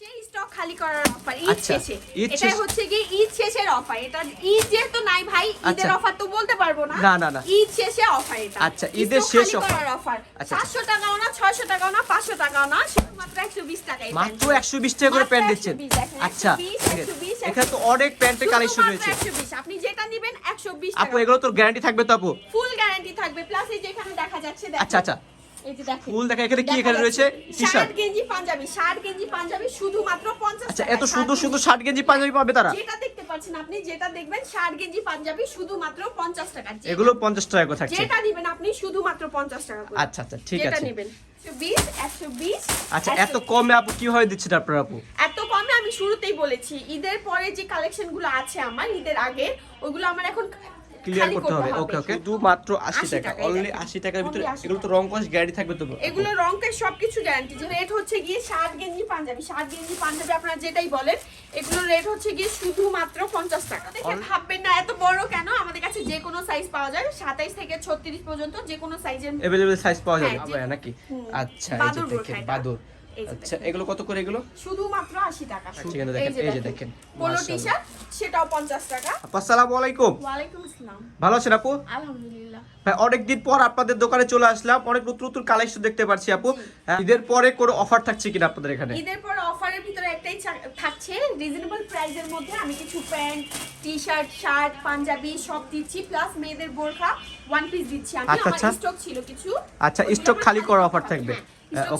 শেষে স্টক খালি করার অফার ঈদ আচ্ছা, শেষে। এটা হচ্ছে কি ঈদ শেষের অফার এটা ঈদ যেহেতু নাই ভাই ঈদের আচ্ছা। অফার তো বলতে পারব না। না, না। ঈদ শেষে অফার এটা। আচ্ছা, ঈদের শেষ অফার আচ্ছা, 700 টাকাও না 600 টাকাও না 500 টাকাও না শুধুমাত্র 120 টাকায় মাত্র একশো বিশ টাকা করে প্যান্ট দিচ্ছেন। আচ্ছা 120। 120, এখানে তো অনেক প্যান্টের কালেকশন রয়েছে। 120 আপনি যেটা নেবেন 120 আপু এগুলো তোর গ্যারান্টি থাকবে তো আপু? ফুল গ্যারান্টি থাকবে প্লাস এই যে এখানে দেখা যাচ্ছে আচ্ছা আচ্ছা। ফুল দেখা এখানে কি এখানে রয়েছে? শার্ট শার্ট গেঞ্জি পাঞ্জাবি শার্ট গেঞ্জি পাঞ্জাবি শুধুমাত্র 50 আচ্ছা এত সুন্দর সুন্দর শার্ট গেঞ্জি পাঞ্জাবি। পাবে তারা? যেটা দেখতে পাচ্ছেন আপনি যেটা দেখবেন শার্ট গেঞ্জি পাঞ্জাবি শুধুমাত্র 50 টাকা। এগুলো পঞ্চাশ টাকা করে থাকছে। যেটা নেবেন আপনি শুধুমাত্র 50 টাকা করে। আচ্ছা আচ্ছা ঠিক যেটা আছে। নেবেন। 120 120 আচ্ছা এত কমে আপু কীভাবে দিচ্ছেন আপনারা আপু? এত কমে আমি শুরুতেই বলেছি ঈদের পরে যে কালেকশনগুলো আছে আমার ঈদের আগে ওগুলো আমার এখন ক্লিয়ার খালি করতে হবে ওকে ওকে শুধু মাত্র আশি 80 টাকা টাকা, অনলি দেখেন। আশি টাকার ভিতরে Only 80 এগুলো তো রং কস গ্যারান্টি থাকবে তো এগুলো রংকের সবকিছু গ্যারান্টি যে রেট হচ্ছে গিয়ে শার্ট গেঞ্জি পাঞ্জাবি শার্ট গেঞ্জি পাঞ্জাবি আপনারা যেটাই বলেন এগুলো রেট হচ্ছে গিয়ে শুধুমাত্র পঞ্চাশ টাকা দেখে All- ভাববেন না এত বড় কেন আমাদের কাছে যে কোনো সাইজ পাওয়া যায় সাতাইশ থেকে ছত্রিশ পর্যন্ত যে কোনো সাইজের अवेलेबल সাইজ পাওয়া যাবে হ্যাঁ, যে- আবার নাকি হুম। আচ্ছা এই যে বাদুর আচ্ছা এগুলো কত করে এগুলো? শুধুমাত্র আশি টাকা আচ্ছা, এখানে দেখেন, এই যে দেখেন। পোলো টি-শার্ট সেটাও পঞ্চাশ টাকা। আপু আসসালামু আলাইকুম। ওয়ালাইকুম আসসালাম। ভালো আছেন আপু? আলহামদুলিল্লাহ। ভাই অনেকদিন পর আপনাদের দোকানে চলে আসলাম। অনেক নতুন নতুন কালেকশন দেখতে পাচ্ছি আপু। হ্যাঁ, ঈদের পরে কোনো অফার থাকছে কিনা আপনাদের এখানে? ঈদের পর অফারের ভিতরে একটাই থাকছে। রিজনেবল প্রাইসের মধ্যে আমি কিছু প্যান্ট টি শার্ট পাঞ্জাবি সব দিচ্ছি প্লাস মেয়েদের বোরখা ওয়ান পিস দিচ্ছি আমি। আচ্ছা, আমার আচ্ছা। স্টক ছিল কিছু। আচ্ছা, আমার খালি করার অফার থাকবে।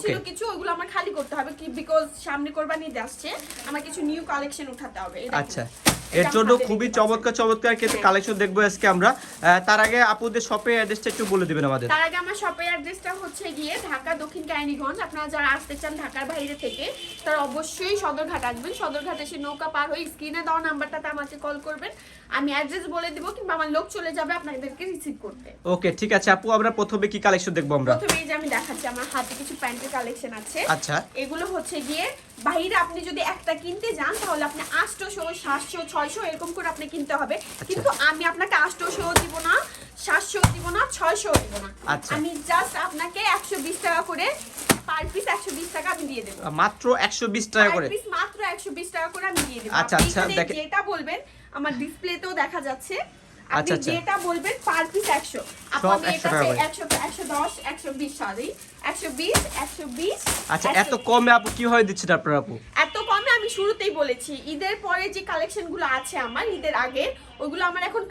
ছিল কিছু ওইগুলো আমার খালি করতে হবে কি বিকজ সামনে কোরবানি ঈদ আসছে আমার কিছু নিউ কালেকশন উঠাতে হবে আচ্ছা। এর জন্য খুবই চমৎকার চমৎকার কিন্তু হ্যাঁ। কালেকশন দেখব আজকে আমরা। তার আগে আপুদের শপের অ্যাড্রেসটা একটু বলে দিবেন আমাদের। তার আগে আমার শপের অ্যাড্রেসটা হচ্ছে গিয়ে ঢাকা দক্ষিণ কাহিনীগঞ্জ। আপনারা যারা আসতে চান ঢাকার বাইরে থেকে তারা অবশ্যই সদরঘাট আসবেন। সদরঘাট এসে নৌকা পার হয়ে স্ক্রিনে দেওয়া নাম্বারটাতে আমাকে কল করবেন। আমি অ্যাড্রেস বলে দিব কিংবা আমার লোক চলে যাবে আপনাদেরকে রিসিভ করতে। ওকে ঠিক আছে। আপু আমরা প্রথমে কি কালেকশন দেখব আমরা? প্রথমে এই যে আমি দেখাচ্ছি আমার হাতে কিছু প্যান্টের কালেকশন আছে। আচ্ছা। এগুলো হচ্ছে গিয়ে বাইরে আপনি যদি একটা কিনতে যান তাহলে আপনি আটশোশো সাতশো ছয়শো এরকম করে আপনি কিনতে হবে। আচ্ছা। কিন্তু আমি আপনাকে আটশোশো দিব না সাতশো দিব না ছয়শো দিব না। আচ্ছা। আমি জাস্ট আপনাকে একশো বিশ টাকা করে পার পিস একশো বিশ টাকা আমি দিয়ে দেবো। মাত্র একশো বিশ টাকা করে? পিস মাত্র একশো বিশ টাকা করে আমি দিয়ে দেবো। আচ্ছা, আচ্ছা, যেটা বলবেন আমার ডিসপ্লেতেও দেখা যাচ্ছে। আপনি আচ্ছা, আচ্ছা। যেটা বলবেন পার পিস একশো। আপনি সব 100 এটা টাকা করে। একশো একশো দশ একশো বিশ সরি একশো বিশ একশো বিশ আচ্ছা এত কমে আপু কীভাবে দিচ্ছেন আপনারা আপু? এত কমে আমি শুরুতেই বলেছি। ঈদের পরে যে কালেকশনগুলো আছে আমার ঈদের আগে ওইগুলো আমার এখন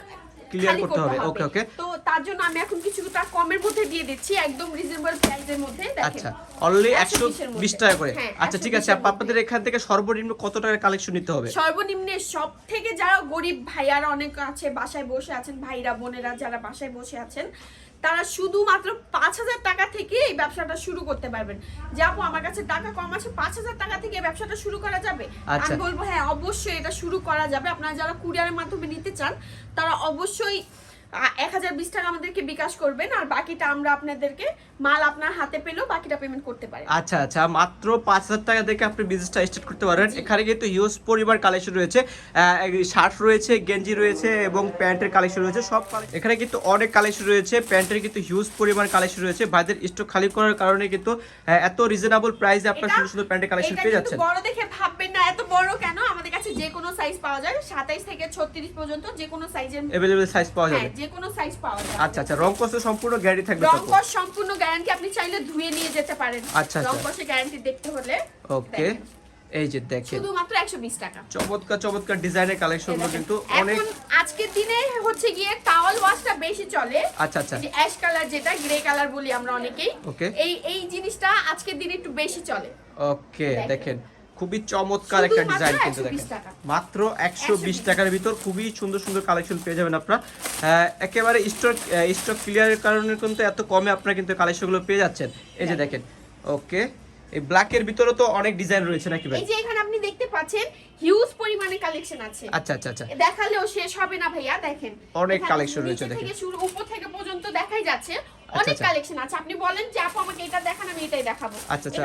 ক্লিয়ার করতে হবে, ওকে ওকে তো তার জন্য আমি এখন কিছুটা কমের মধ্যে দিয়ে দিচ্ছি একদম রিজনেবল প্রাইসের মধ্যে দেখেন। আচ্ছা অনলি 120 একশো এর মধ্যে। বিশ টাকা করে। হ্যাঁ, আচ্ছা ঠিক আছে 120 এর আপু, আপনাদের এখান থেকে সর্বনিম্ন কত টাকার কালেকশন নিতে হবে? সর্বনিম্নে সব থেকে যারা গরিব ভাইয়ারা অনেক আছে বাসায় বসে আছেন ভাইরা বোনেরা যারা বাসায় বসে আছেন তারা শুধুমাত্র পাঁচ হাজার টাকা থেকে এই ব্যবসাটা শুরু করতে পারবেন। যে আপু আমার কাছে টাকা কম আছে পাঁচ হাজার টাকা থেকে এই ব্যবসাটা শুরু করা যাবে? আচ্ছা। আমি বলব হ্যাঁ অবশ্যই এটা শুরু করা যাবে। আপনারা যারা কুরিয়ারের মাধ্যমে নিতে চান তারা অবশ্যই এক হাজার বিশ টাকা আমাদেরকে বিকাশ করবেন আর বাকিটা আমরা আপনাদেরকে মাল আপনার হাতে পেলেও বাকিটা পেমেন্ট করতে পারেন। আচ্ছা আচ্ছা মাত্র পাঁচ হাজার টাকা থেকে আপনি বিজনেসটা স্টার্ট করতে পারবেন এখানে কিন্তু হিউজ পরিমাণ কালেকশন রয়েছে। শার্ট রয়েছে গেঞ্জি রয়েছে এবং প্যান্টের কালেকশন রয়েছে। সব এখানে কিন্তু অনেক কালেকশন রয়েছে। প্যান্টের কিন্তু হিউজ পরিমাণ কালেকশন রয়েছে। ভাইদের স্টক খালি করার কারণে কিন্তু এত রিজনেবল প্রাইসে আপনার সুন্দর সুন্দর প্যান্টের কালেকশন পেয়ে যাচ্ছেন। বড় দেখে ভাববেন না। এত বড় কেন? আমাদের কাছে যে কোনো সাইজ পাওয়া যায়। সাতাইশ থেকে ছত্রিশ পর্যন্ত যে কোনো সাইজের সাইজ পাওয়া যাবে। হ্যাঁ যে কোনো সাইজ পাওয়া যায় আচ্ছা আচ্ছা রং কষ্ট সম্পূর্ণ গ্যারান্টি থাকবে রং তো সম্পূর্ণ গ্যারান্টি আপনি চাইলে ধুয়ে নিয়ে যেতে পারেন। আচ্ছা, আচ্ছা। রং কসের গ্যারান্টি দেখতে হলে ওকে এই যে দেখেন। শুধুমাত্র একশো বিশ টাকা। চমৎকার চমৎকার ডিজাইনের কালেকশন দেখেন। কিন্তু অনেক আজকের দিনে হচ্ছে গিয়ে টাওয়াল ওয়াশটা বেশি চলে। আচ্ছা আচ্ছা। যে অ্যাশ কালার যেটা গ্রে কালার বলি আমরা অনেকেই. এই এই জিনিসটা আজকের দিনে একটু বেশি চলে। ওকে দেখেন। খুবই চমৎকার একটা ডিজাইন কিন্তু দেখেন। মাত্র একশো বিশ টাকার ভিতর খুবই সুন্দর সুন্দর কালেকশন পেয়ে যাবেন আপনারা। একেবারে স্টক স্টক ক্লিয়ারের কারণে কিন্তু এত কমে আপনারা কিন্তু কালেকশনগুলো পেয়ে যাচ্ছেন। এই যে দেখেন ওকে এই ব্ল্যাকের ভিতরে তো অনেক ডিজাইন রয়েছে নাকি ভাই? এই যে এখানে আপনি দেখতে পাচ্ছেন হিউজ পরিমাণে কালেকশন আছে। আচ্ছা আচ্ছা আচ্ছা। দেখালেও শেষ হবে না ভাইয়া দেখেন। অনেক collection রয়েছে দেখেন। থেকে শুরু উপর থেকে পর্যন্ত দেখাই যাচ্ছে। অনেক আচ্ছা। কালেকশন আছে আপনি বলেন যে আপু আমাকে এটা দেখান আমি এটাই দেখাবো আচ্ছা, আচ্ছা।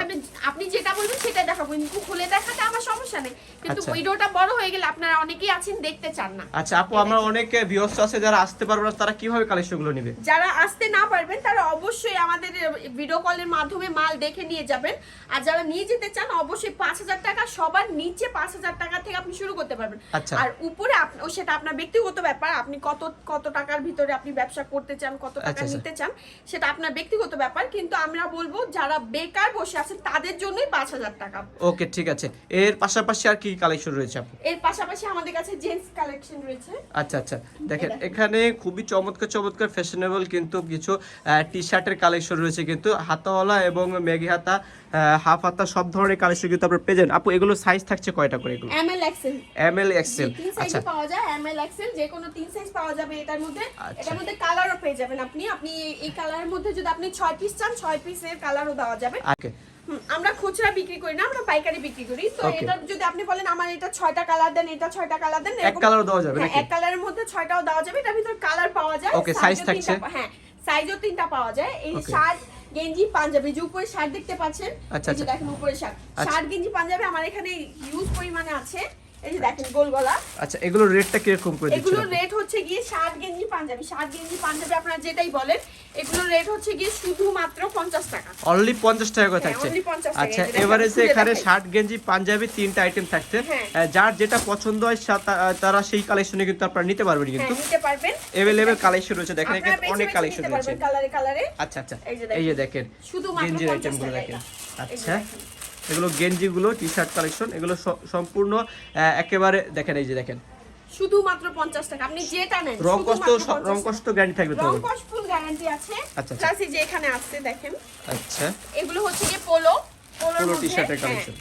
আপনি যেটা বলবেন সেটাই দেখাবো কিন্তু খুলে দেখাতে আমার সমস্যা নেই কিন্তু আচ্ছা। ভিডিওটা বড় হয়ে গেলে আপনারা অনেকেই আছেন দেখতে চান না আচ্ছা আপু আমরা অনেক ভিউয়ার্স আছে যারা আসতে পারবে না তারা কীভাবে কালেকশনগুলো নেবে যারা আসতে না পারবেন তারা অবশ্যই আমাদের ভিডিও কলের মাধ্যমে মাল দেখে নিয়ে যাবেন আর যারা নিয়ে যেতে চান অবশ্যই পাঁচ হাজার টাকা সবার নিচে পাঁচ হাজার টাকা থেকে আপনি শুরু করতে পারবেন আচ্ছা। আর উপরে সেটা আপনার ব্যক্তিগত ব্যাপার আপনি কত কত টাকার ভিতরে আপনি ব্যবসা করতে চান কত টাকা আচ্ছা, আচ্ছা। নিতে চান সেটা আপনার ব্যক্তিগত ব্যাপার কিন্তু আমরা বলব যারা বেকার বসে আছেন তাদের জন্যই পাঁচ হাজার টাকা। ওকে ঠিক আছে। এর পাশাপাশি আর কি কালেকশন রয়েছে আপু এর পাশাপাশি আমাদের কাছে জেন্টস কালেকশন রয়েছে। আচ্ছা আচ্ছা। দেখেন। এখানে খুবই চমৎকার চমৎকার ফ্যাশনেবল কিন্তু কিছু টি শার্টের কালেকশন রয়েছে কিন্তু হাতাওয়ালা এবং ম্যাগি হাতা হাফ হাতা সব ধরনের কালেকশন কিন্তু আপনার পেয়ে আপু এগুলো সাইজ থাকছে কয়টা করে এগুলো? M L XL M L XL আচ্ছা। পাওয়া যায় এম এল এক্সেল যে কোনো তিন সাইজ পাওয়া যাবে এটার মধ্যে। আচ্ছা। এটার মধ্যে কালারও পেয়ে যাবেন আপনি। আপনি এই কালারের মধ্যে যদি আপনি ছয় পিস চান ছয় পিসের কালারও দেওয়া যাবে। ওকে আমরা খুচরা বিক্রি করি না আমরা পাইকারি বিক্রি করি। তো এটা যদি আপনি বলেন আমার এটা ছয়টা কালার দেন এটা ছয়টা কালার দেন এক কালারও দেওয়া যাবে হ্যাঁ, নাকি? এক কালারের মধ্যে ছয়টাও দেওয়া যাবে। এটার ভিতর কালার পাওয়া যায় Okay, size size ও থাকছে? হ্যাঁ সাইজও তিনটা পাওয়া যায়। এই. শার্ট গেঞ্জি পাঞ্জাবি যে উপরে শার্ট দেখতে পাচ্ছেন আচ্ছা, আচ্ছা। দেখেন উপরে শার্ট আচ্ছা। শার্ট গেঞ্জি পাঞ্জাবি আমার এখানে ইউজ পরিমাণে আছে এই যে দেখেন গোল গলা। আচ্ছা এগুলোর রেটটা কীরকম করে দিচ্ছেন এগুলোর রেট হচ্ছে গিয়ে শার্ট গেঞ্জি পাঞ্জাবি। শার্ট গেঞ্জি পাঞ্জাবি আপনারা যেটাই বলেন এগুলোর রেট হচ্ছে গিয়ে শুধুমাত্র পঞ্চাশ টাকা। অনলি পঞ্চাশ টাকা করে হ্যাঁ, থাকছে। 50। আচ্ছা এখানে। শার্ট গেঞ্জি পাঞ্জাবি তিনটা আইটেম থাকছে। হ্যাঁ। যার যেটা পছন্দ হয় তারা সেই কালেকশনে কিন্তু আপনারা নিতে পারবেন হ্যাঁ কিন্তু নিতে পারবেন। এভেলেবেল কালেকশন রয়েছে। দেখেন এখানে অনেক কালেকশন রয়েছে। কালারে কালারে আচ্ছা আচ্ছা। এই যে দেখেন। শুধুমাত্র গেঞ্জির 50 আইটেমগুলো দেখেন। আচ্ছা। এগুলো গেঞ্জিগুলো টি শার্ট কালেকশন এগুলো সম্পূর্ণ একেবারে দেখেন এই যে দেখেন। শুধুমাত্র পঞ্চাশ টাকা আপনি যেটা নেন রং কষ্ট রং কষ্ট গ্যারান্টি থাকবে তো রং কষ্ট ফুল গ্যারান্টি আছে। আচ্ছা, আচ্ছা। প্লাস এই যে এখানে আসছে দেখেন। আচ্ছা। এগুলো হচ্ছে গিয়ে পোলো টি শার্টের কালেকশন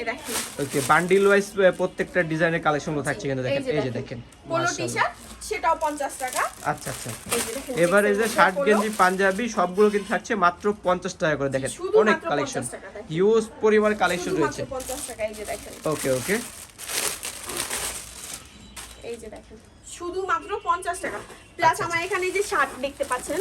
এই দেখেন। ওকে বান্ডিল ওয়াইজ প্রত্যেকটা ডিজাইনের কালেকশনগুলো থাকছে কিন্তু দেখেন এই যে দেখেন। পোলো টি-শার্ট সেটাও পঞ্চাশ টাকা। আচ্ছা আচ্ছা এই যে দেখেন এবারে যে শার্ট গেঞ্জি পাঞ্জাবি সবগুলো কিন্তু থাকছে মাত্র পঞ্চাশ টাকা করে দেখেন অনেক কালেকশন 50 হিউজ পরিমাণ কালেকশন রয়েছে। 50 টাকা এই যে দেখেন। ওকে ওকে। এই যে দেখেন শুধুমাত্র 50 টাকা। প্লাস আচ্ছা, আমার এখানে যে শার্ট দেখতে পাচ্ছেন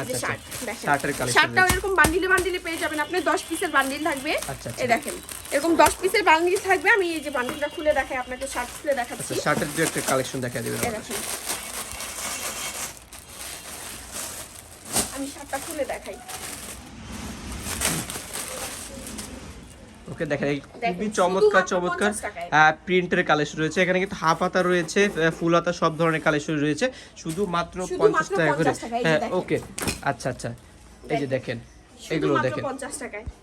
আচ্ছা, আচ্ছা। দেখেন। শার্টের collection শার্টটাও এরকম বান্ডিলে বান্ডিলে পেয়ে যাবেন। আপনি 10 পিসের বান্ডিল থাকবে। আচ্ছা। দেখেন এরকম 10 পিসের বান্ডিল থাকবে। আমি এই যে বান্ডিলটা খুলে দেখাই আপনাকে শার্ট খুলে দেখাচ্ছি। শার্টের দু একটা কালেকশন দেখা দেবেন আমি শার্টটা খুলে দেখাই। দেখেন এই খুবই চমৎকার চমৎকার 50 প্রিন্টের কালেকশন রয়েছে। এখানে কিন্তু হাফ হাতা রয়েছে ফুল হাতা সব ধরনের কালেকশন রয়েছে। শুধুমাত্র শুধুমাত্র পঞ্চাশ টাকা করে। 50 টাকা, এই যে হ্যাঁ ওকে। আচ্ছা আচ্ছা। এই যে দেখেন। এগুলো দেখেন। 50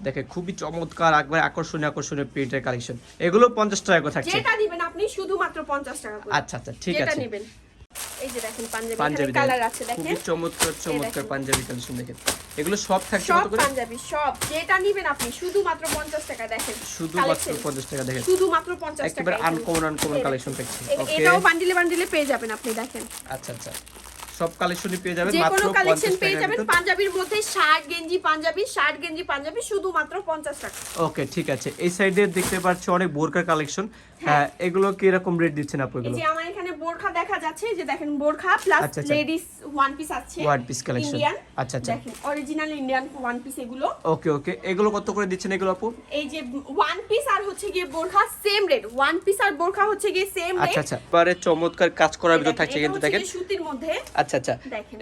দেখেন খুবই চমৎকার একবার আকর্ষণীয় আকর্ষণীয় প্রিন্টের কালেকশন। এগুলো পঞ্চাশ টাকা করে থাকছে। যেটা নেবেন আপনি শুধুমাত্র 50 টাকা আচ্ছা আচ্ছা ঠিক আছে। নেবেন। এই যে দেখেন পাঞ্জাবি পাঞ্জাবি কালার আছে দেখেন। খুবই চমৎকার চমৎকার পাঞ্জাবি কালেকশন দেখেন। এগুলো সব থাকছে কত করে? পাঞ্জাবি সব। যেটা নেবেন আপনি শুধুমাত্র 50 টাকা দেখেন। শুধুমাত্র collection। পঞ্চাশ টাকা দেখেন। শুধুমাত্র 50 টাকা। একেবারে। আনকমন আনকমন কালেকশন থাকছে। এটাও বান্ডিলে বান্ডিলে পেয়ে যাবেন আপনি দেখেন। আচ্ছা আচ্ছা। সব কালেকশনই পেয়ে যাবেন মাত্র কোনো কালেকশন পেয়ে যাবেন। পাঞ্জাবির মধ্যে শার্ট গেঞ্জি পাঞ্জাবি শার্ট গেঞ্জি পাঞ্জাবি শুধুমাত্র 50 টাকা। ওকে ঠিক আছে। এই সাইডে দেখতে পাচ্ছি অনেক বোরকার কালেকশন হ্যাঁ। এগুলো কি রকম রেট দিচ্ছেন আপু এগুলো? এই যে আমার এখানে বোরখা দেখা যাচ্ছে যে দেখেন বোরখা প্লাস আচ্ছা, আচ্ছা। লেডিস ওয়ান পিস আছে piece collection। ইন্ডিয়ান আচ্ছা, আচ্ছা। দেখেন অরিজিনাল ইন্ডিয়ান ওয়ান পিস এগুলো। ওকে ওকে। এগুলো কত করে দিচ্ছেন এগুলো আপু? এই যে ওয়ান পিস আর হচ্ছে গিয়ে বোরখা সেম রেট ওয়ান পিস আর বোরখা হচ্ছে গিয়ে সেম আচ্ছা রেট আচ্ছা। এবারে চমৎকার কাজ করার ভিতর থাকছে কিন্তু দেখেন। সুতির মধ্যে। আচ্ছা আচ্ছা।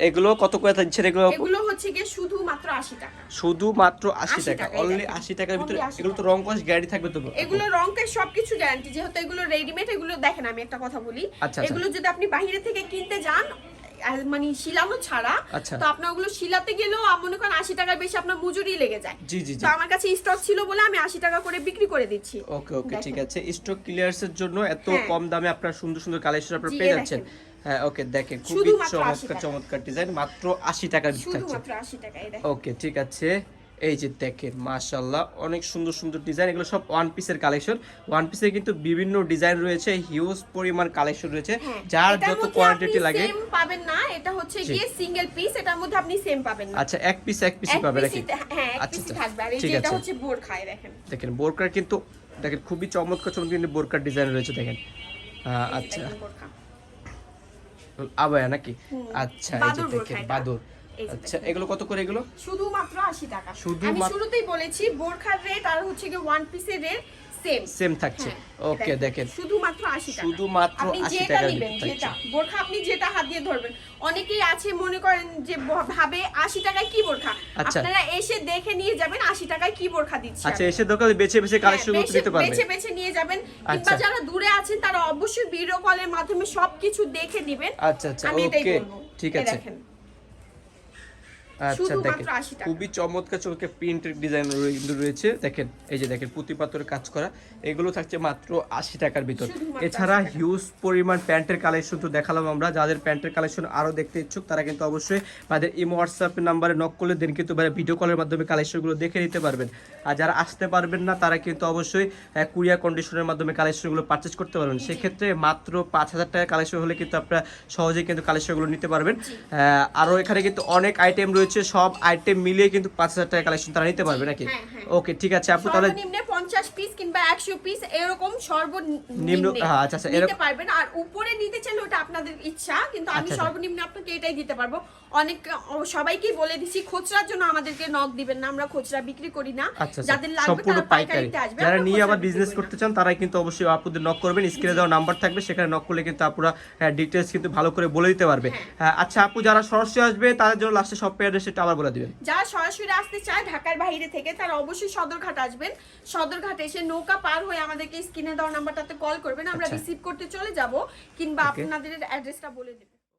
এগুলো কত করে দিচ্ছেন এগুলো এগুলো হচ্ছে গিয়ে শুধুমাত্র 80 টাকা। শুধুমাত্র আশি 80 টাকা। অনলি দেখেন। আশি টাকার ভিতরে। এগুলো তো রং কস গ্যারান্টি থাকবে তো এগুলো রংকে সবকিছু গ্যারান্টি যেহেতু এগুলো রেডিমেড এগুলো দেখেন আমি একটা কথা বলি। আচ্ছা, আচ্ছা। এগুলো যদি আপনি বাইরে থেকে কিনতে যান মানে শিলানো ছাড়া আচ্ছা। তো আপনার ওগুলো শিলাতে গেলেও মনে করেন আশি টাকার বেশি আপনার মজুরি লেগে যায়। জি, জি। তো আমার কাছে স্টক ছিল বলে আমি আশি টাকা করে বিক্রি করে দিচ্ছি। ওকে ওকে ঠিক আছে। স্টক ক্লিয়ারেন্সের জন্য এত হ্যাঁ। কম দামে আপনার সুন্দর সুন্দর কালেকশন আপনারা পেয়ে যাচ্ছেন। হ্যাঁ ওকে দেখেন খুবই চমৎকার চমৎকার ডিজাইন মাত্র আশি টাকার শুধুমাত্র আশি ওকে ঠিক আছে। এই যে দেখেন মাশাল্লাহ অনেক সুন্দর সুন্দর ডিজাইন এগুলো সব ওয়ান পিসের কালেকশন ওয়ান পিসের কিন্তু বিভিন্ন ডিজাইন রয়েছে হিউজ পরিমাণ কালেকশন রয়েছে। হ্যাঁ, যার যত কোয়ান্টিটি লাগে পাবেন না এটা হচ্ছে গিয়ে সিঙ্গেল পিস এটার মধ্যে আপনি সেম পাবেন না। আচ্ছা এক পিস এক পিসই এক পাবে নাকি? হ্যাঁ আচ্ছা আচ্ছা থাকবে। আর এই ঠিক যে এটা আছে। হচ্ছে বোর খায় দেখেন। দেখেন বোরকার কিন্তু দেখেন খুবই চমৎকার চমৎকার বোরকার ডিজাইন রয়েছে দেখেন। আচ্ছা। আবায়া নাকি? আচ্ছা এই যে দেখেন। বাদুর আচ্ছা এগুলো কত করে এগুলো? শুধুমাত্র আশি টাকা। শুধু আমি শুরুতেই বলেছি বোরখার রেট আর হচ্ছে কি ওয়ান পিসের রেট সেম সেম থাকছে। ওকে দেখেন। শুধুমাত্র আশি টাকা। শুধুমাত্র 80 যেটা টাকার নিবেন যেটা। বোরখা আপনি যেটা হাত দিয়ে ধরবেন। অনেকেই আছে মনে করেন যে ভাবে আশি টাকায় কি বোরখা? আচ্ছা। আপনারা এসে দেখে নিয়ে যাবেন আশি টাকায় কি বোরখা দিচ্ছে আচ্ছা এসে দোকানে বেছে বেছে কালেকশন হ্যাঁ, করতে দিতে পারবে। বেছে বেছে নিয়ে যাবেন। কিংবা আচ্ছা। যারা দূরে আছেন তারা অবশ্যই ভিডিও কলের মাধ্যমে সবকিছু দেখে নিবেন। আচ্ছা আচ্ছা। ওকে ঠিক আছে। দেখেন। আচ্ছা দেখেন। খুবই চমৎকার চমৎকার প্রিন্টের ডিজাইন রয়েছে। দেখেন এই যে দেখেন পুঁতি পাথরের কাজ করা। এগুলো থাকছে মাত্র আশি টাকার ভিতর। এছাড়া হিউজ পরিমাণ প্যান্টের কালেকশন তো দেখালাম আমরা। যাদের প্যান্টের কালেকশন আরও দেখতে ইচ্ছুক তারা কিন্তু অবশ্যই তাদের ইমো হোয়াটসঅ্যাপ নাম্বারে নক করলে দেন কিন্তু ভিডিও কলের মাধ্যমে কালেকশনগুলো দেখে নিতে পারবেন। আর যারা আসতে পারবেন না তারা কিন্তু অবশ্যই কুরিয়া কন্ডিশনের মাধ্যমে কালেকশনগুলো পারচেস করতে পারবেন। সেক্ষেত্রে মাত্র পাঁচ হাজার টাকা কালেকশন হলে কিন্তু আপনারা সহজেই কিন্তু কালেকশনগুলো নিতে পারবেন। আরও এখানে কিন্তু অনেক আইটেম রয়েছে। সব আইটেম মিলিয়ে কিন্তু পাঁচ হাজার টাকা কালেকশন তারা নিতে পারবে নাকি হ্যাঁ, হ্যাঁ। ওকে ঠিক আছে আপু তাহলে পঞ্চাশ পিস কিংবা একশো পিস এরকম সর্বনিম্ন হ্যাঁ, আচ্ছা, আচ্ছা, নিতে পারবেন। আর উপরে নিতে চাইলে ওটা আপনাদের ইচ্ছা কিন্তু আমি আচ্ছা, আচ্ছা। সর্বনিম্ন আপনাকে এটাই দিতে পারব। অনেক ও, সবাইকেই বলে দিছি খুচরার জন্য আমাদেরকে নক দিবেন না আমরা খুচরা বিক্রি করি না। আচ্ছা যাদের লাগবে তারা পাইকারি। পাইকারিতে আসবে। যারা নিয়ে আবার বিজনেস করতে চান তারাই কিন্তু অবশ্যই আপুদের নক করবেন। স্ক্রিনে দেওয়া নাম্বার থাকবে সেখানে নক করলে কিন্তু আপুরা ডিটেলস কিন্তু ভালো করে বলে দিতে পারবে। হ্যাঁ, আচ্ছা আপু যারা সরাসরি আসবে তাদের জন্য লাস্টে সব পেয়ার সেটা আবার বলে দিবেন। যারা সরাসরি আসতে চায় ঢাকার বাইরে থেকে তারা অবশ্যই সদরঘাট আসবেন। সদরঘাট এসে নৌকা পার হয়ে আমাদেরকে স্ক্রিনে দেওয়া নাম্বারটাতে কল করবেন আমরা আচ্ছা। রিসিভ করতে চলে যাব কিংবা আপনাদের অ্যাড্রেসটা বলে দেব